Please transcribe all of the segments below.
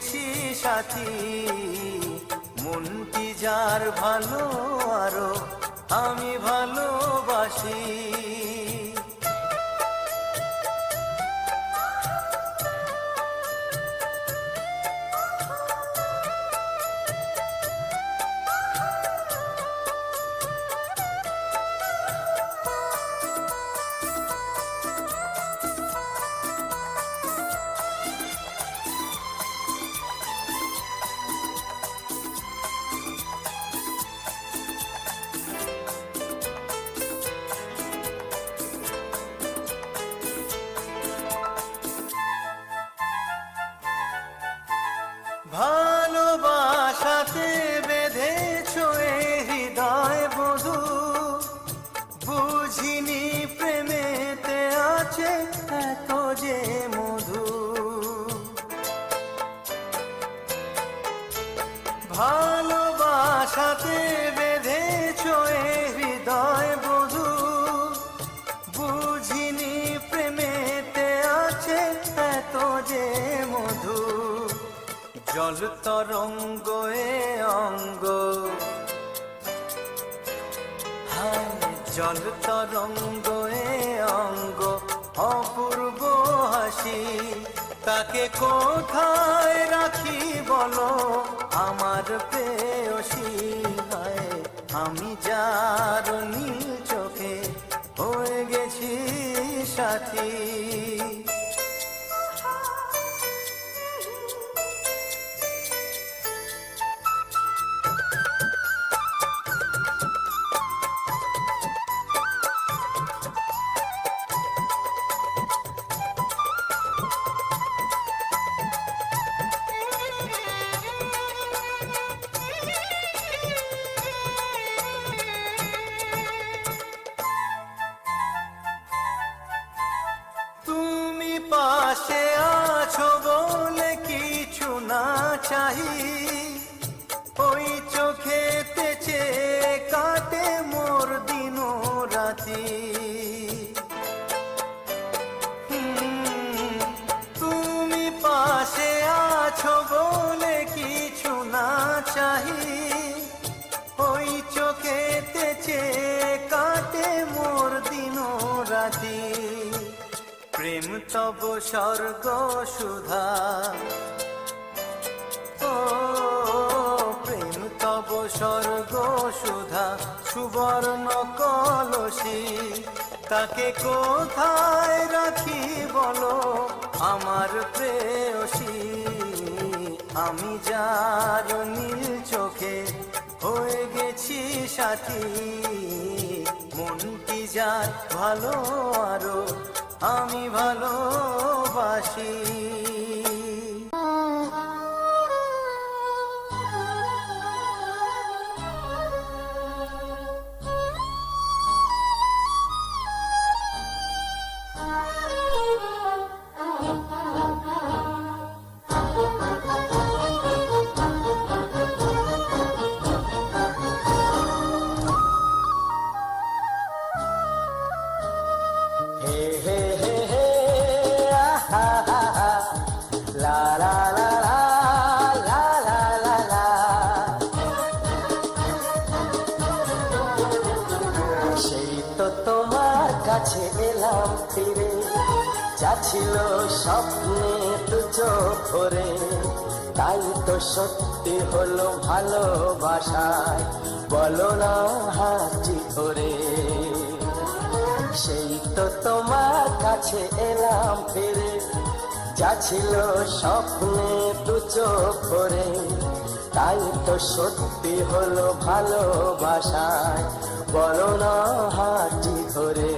সাথী। সাথী মনটি যার ভালো আরও আমি ভালোবাসি। বুঝিনি প্রেমেতে আছে এত যে মধু। ভালোবাসাতে বেঁধেছ এ হৃদয় বধু। বুঝিনি প্রেমেতে আছে এত যে মধু। জল তরঙ্গ এ জল তরঙ্গ এ অঙ্গ, অপূর্ব হাসি। তাকে কোথায় রাখি বলো? আমার পেয়সি হয় আমি যার নীল চোখে হয়ে গেছি সাথী। আছো বলে কিছু না চাহি ওই চোখেতে চেয়ে কাটে মোর দিন রাতি। তুমি পাশে আছো বলে কিছু না চাহি ওই চোখেতে চেয়ে কাটে মোর দিন রাতি। প্রেম তব স্বর্গ সুধা। ও, প্রেম তব স্বর্গ সুধা, সুবর্ণ কলসী। তাকে কোথায় রাখি বলো আমার প্রেয়সী? আমি যার নীল চোখে হয়ে গেছি সাথী। মনটি যার ভালো আরও আমি ভালোবাসি। ছিল স্বপ্নে দু চোখ ভরে। তাই তো সত্যি হলো ভালোবাসায় বলো না হাতি ধরে। সেই তো তোমার কাছে এলাম ফিরে, যা ছিল স্বপ্নে দু ভরে। তাই তো সত্যি হলো ভালোবাসায় বলো না হাতি ধরে।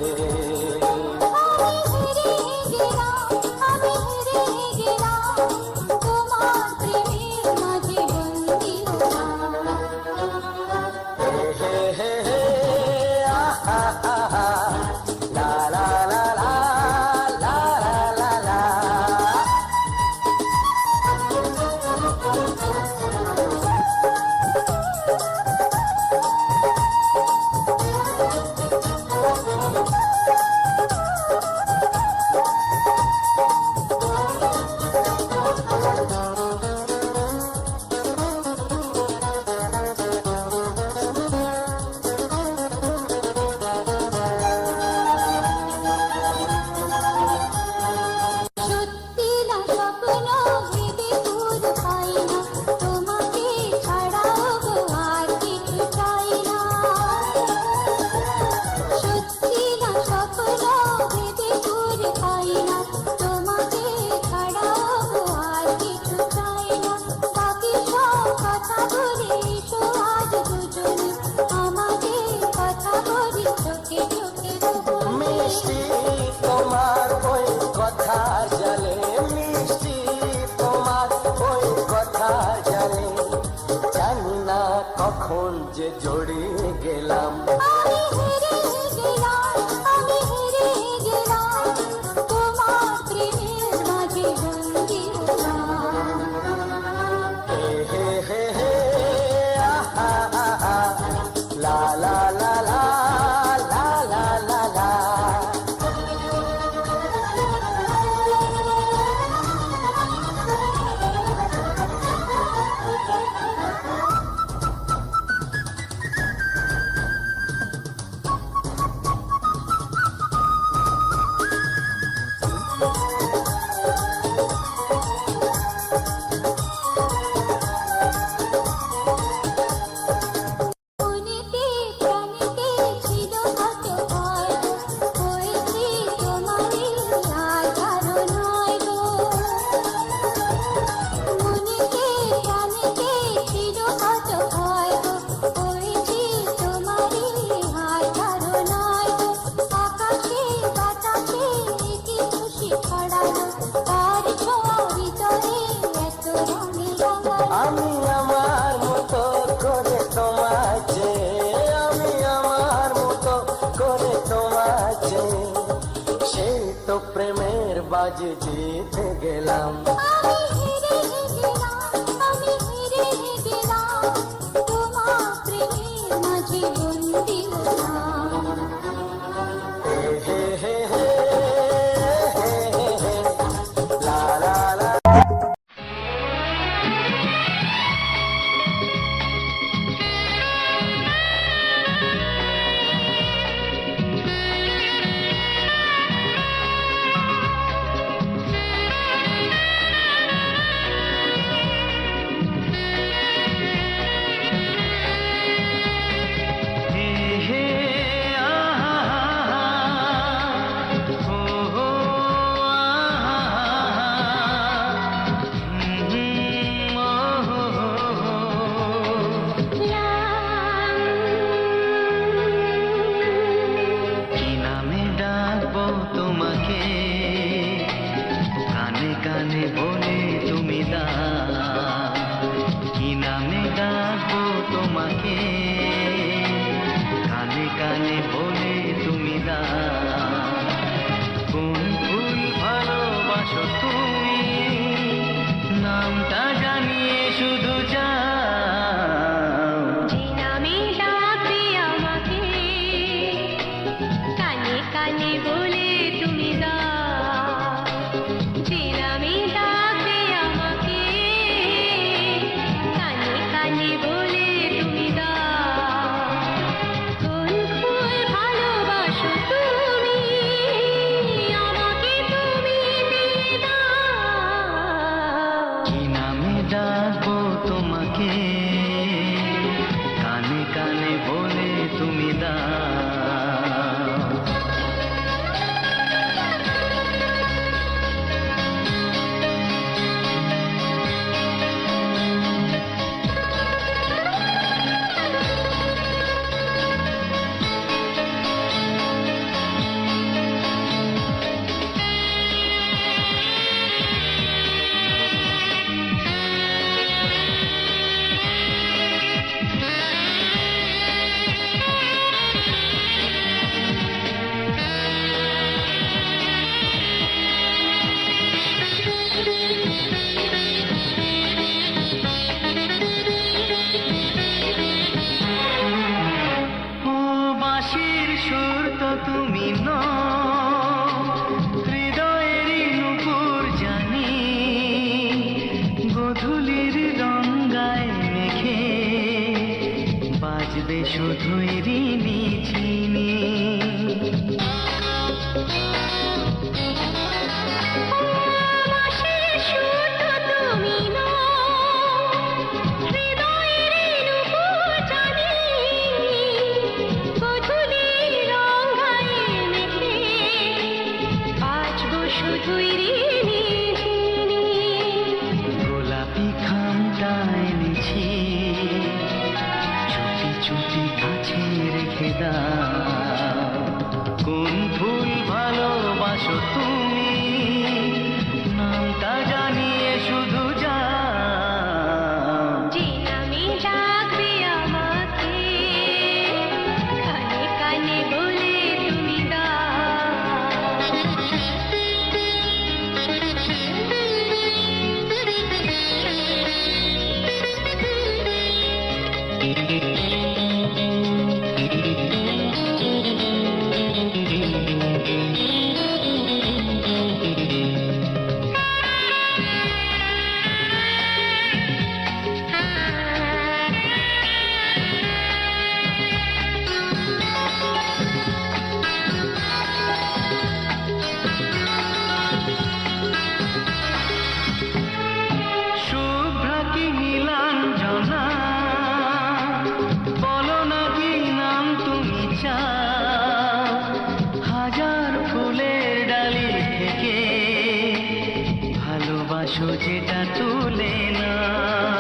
যে জড়িয়ে গেলাম। আজ জিতে গেলাম। ভালোবাসো তুমি থেকে ভালোবাসো যেটা তুলে না